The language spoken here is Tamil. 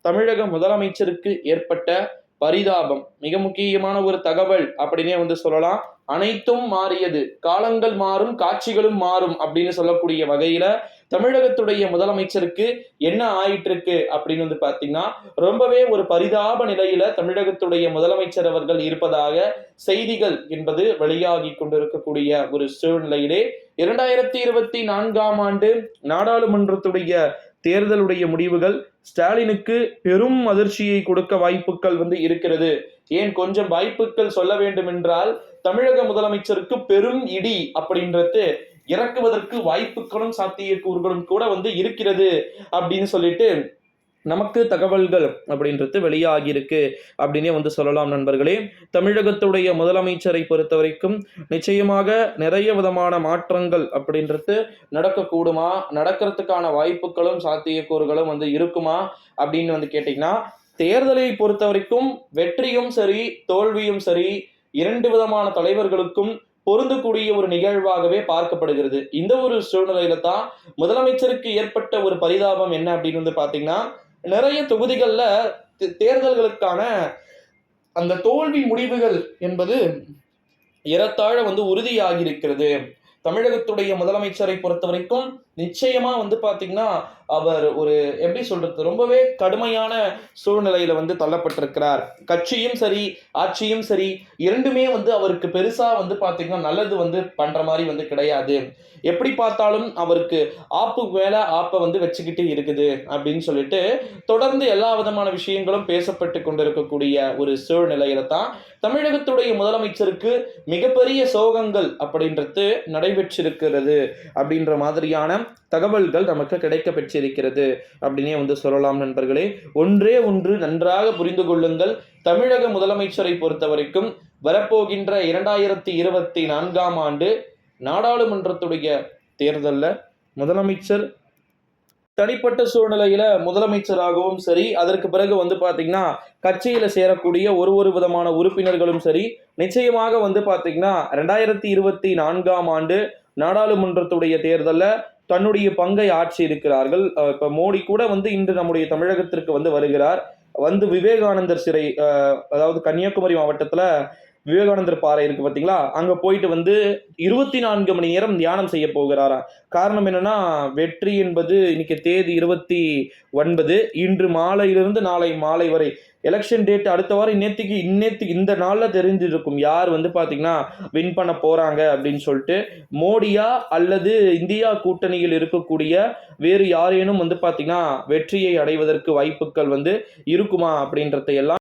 தமிழக முதலமைச்சருக்கு ஏற்பட்ட பரிதாபம். மிக முக்கியமான ஒரு தகவல் அப்படின்னே வந்து சொல்லலாம். அனைத்தும் மாறியது. காலங்கள் மாறும் காட்சிகளும் மாறும் அப்படின்னு சொல்லக்கூடிய வகையில தமிழகத்துடைய முதலமைச்சருக்கு என்ன ஆயிட்டு இருக்கு அப்படின்னு வந்து பாத்தீங்கன்னா ரொம்பவே ஒரு பரிதாப நிலையில தமிழகத்துடைய முதலமைச்சர் அவர்கள் இருப்பதாக செய்திகள் என்பது வெளியாகி கொண்டிருக்கக்கூடிய ஒரு சூழ்நிலையிலே இரண்டாயிரத்தி இருபத்தி நான்காம் ஆண்டு நாடாளுமன்றத்துடைய தேர்தலுடைய முடிவுகள் ஸ்டாலினுக்கு பெரும் அதிர்ச்சியை கொடுக்க வாய்ப்புகள் வந்து இருக்கிறது. ஏன் கொஞ்சம் வாய்ப்புகள் சொல்ல வேண்டும் என்றால் தமிழக முதலமைச்சருக்கு பெரும் இடி அப்படின்றது இறக்குவதற்கு வாய்ப்புகளும் சாத்தியக்கூறுகளும் கூட வந்து இருக்கிறது அப்படின்னு சொல்லிட்டு நமக்கு தகவல்கள் அப்படின்றது வெளியாகியிருக்கு அப்படின்னே வந்து சொல்லலாம் நண்பர்களே. தமிழகத்துடைய முதலமைச்சரை பொறுத்த வரைக்கும் நிச்சயமாக நிறைய விதமான மாற்றங்கள் அப்படின்றது நடக்கக்கூடுமா? நடக்கிறதுக்கான வாய்ப்புகளும் சாத்தியக்கூறுகளும் வந்து இருக்குமா? அப்படின்னு வந்து கேட்டிங்கன்னா தேர்தலை பொறுத்த வரைக்கும் வெற்றியும் சரி தோல்வியும் சரி இரண்டு விதமான தலைவர்களுக்கும் பொருந்தக்கூடிய ஒரு நிகழ்வாகவே பார்க்கப்படுகிறது. இந்த ஒரு சூழ்நிலையில தான் முதலமைச்சருக்கு ஏற்பட்ட ஒரு பரிதாபம் என்ன அப்படின்னு வந்து பாத்தீங்கன்னா நிறைய தொகுதிகளில் தேர்தல்களுக்கான அந்த தோல்வி முடிவுகள் என்பது ஏறத்தாழ வந்து உறுதியாகி இருக்கிறது தமிழகத்துடைய முதலமைச்சரை பொறுத்த வரைக்கும் நிச்சயமா வந்து பாத்தீங்கன்னா அவர் ஒரு எப்படி சொல்றது ரொம்பவே கடுமையான சூழ்நிலையில வந்து தள்ளப்பட்டிருக்கிறார். கட்சியும் சரி ஆட்சியும் சரி இரண்டுமே வந்து அவருக்கு பெருசா வந்து பாத்தீங்கன்னா நல்லது வந்து பண்ற மாதிரி வந்து கிடையாது. எப்படி பார்த்தாலும் அவருக்கு ஆப்பு மேல ஆப்பை வந்து வச்சுக்கிட்டு இருக்குது அப்படின்னு சொல்லிட்டு தொடர்ந்து எல்லா விதமான விஷயங்களும் பேசப்பட்டு கொண்டிருக்கக்கூடிய ஒரு சூழ்நிலையில தான் தமிழகத்துடைய முதலமைச்சருக்கு மிகப்பெரிய சோகங்கள் அப்படின்றது நடைபெற்றிருக்கிறது அப்படின்ற மாதிரியான தகவல்கள் நமக்கு கிடைக்க பெற்றிருக்கிறது அப்படின்னே வந்து சொல்லலாம் நண்பர்களே. ஒன்றே ஒன்று நன்றாக புரிந்து கொள்ளுங்கள். தமிழக முதலமைச்சரை பொறுத்த வரைக்கும் வரப்போகின்ற இரண்டாயிரத்தி இருபத்தி நான்காம் ஆண்டு நாடாளுமன்றத்துடைய தேர்தலில் முதலமைச்சர் தனிப்பட்ட சூழ்நிலையில முதலமைச்சராகவும் சரி அதற்கு பிறகு வந்து பாத்தீங்கன்னா கட்சியில சேரக்கூடிய ஒரு ஒரு விதமான உறுப்பினர்களும் சரி நிச்சயமாக வந்து பாத்தீங்கன்னா ரெண்டாயிரத்தி இருபத்தி நான்காம் ஆண்டு நாடாளுமன்றத்துடைய தேர்தலில் தன்னுடைய பங்கை ஆட்சி இருக்கிறார்கள். இப்போ இப்ப மோடி கூட வந்து இன்று நம்முடைய தமிழகத்திற்கு வந்து வருகிறார். வந்து விவேகானந்தர் சிறை அதாவது கன்னியாகுமரி மாவட்டத்துல விவேகானந்தர் பாறை இருக்கு பார்த்தீங்களா அங்கே போயிட்டு வந்து இருபத்தி நான்கு மணி நேரம் தியானம் செய்ய போகிறாரா? காரணம் என்னன்னா வெற்றி என்பது இன்னைக்கு தேதி இருபத்தி ஒன்பது. இன்று மாலையிலிருந்து நாளை மாலை வரை. எலெக்ஷன் டேட் அடுத்த வாரம் இன்னேத்துக்கு இன்னேத்துக்கு இந்த நாளில் தெரிஞ்சிருக்கும் யார் வந்து பார்த்தீங்கன்னா வின் பண்ண போகிறாங்க அப்படின்னு சொல்லிட்டு மோடியா அல்லது இந்தியா கூட்டணியில் இருக்கக்கூடிய வேறு யாரேனும் வந்து பார்த்தீங்கன்னா வெற்றியை அடைவதற்கு வாய்ப்புகள் வந்து இருக்குமா அப்படின்றத எல்லாம்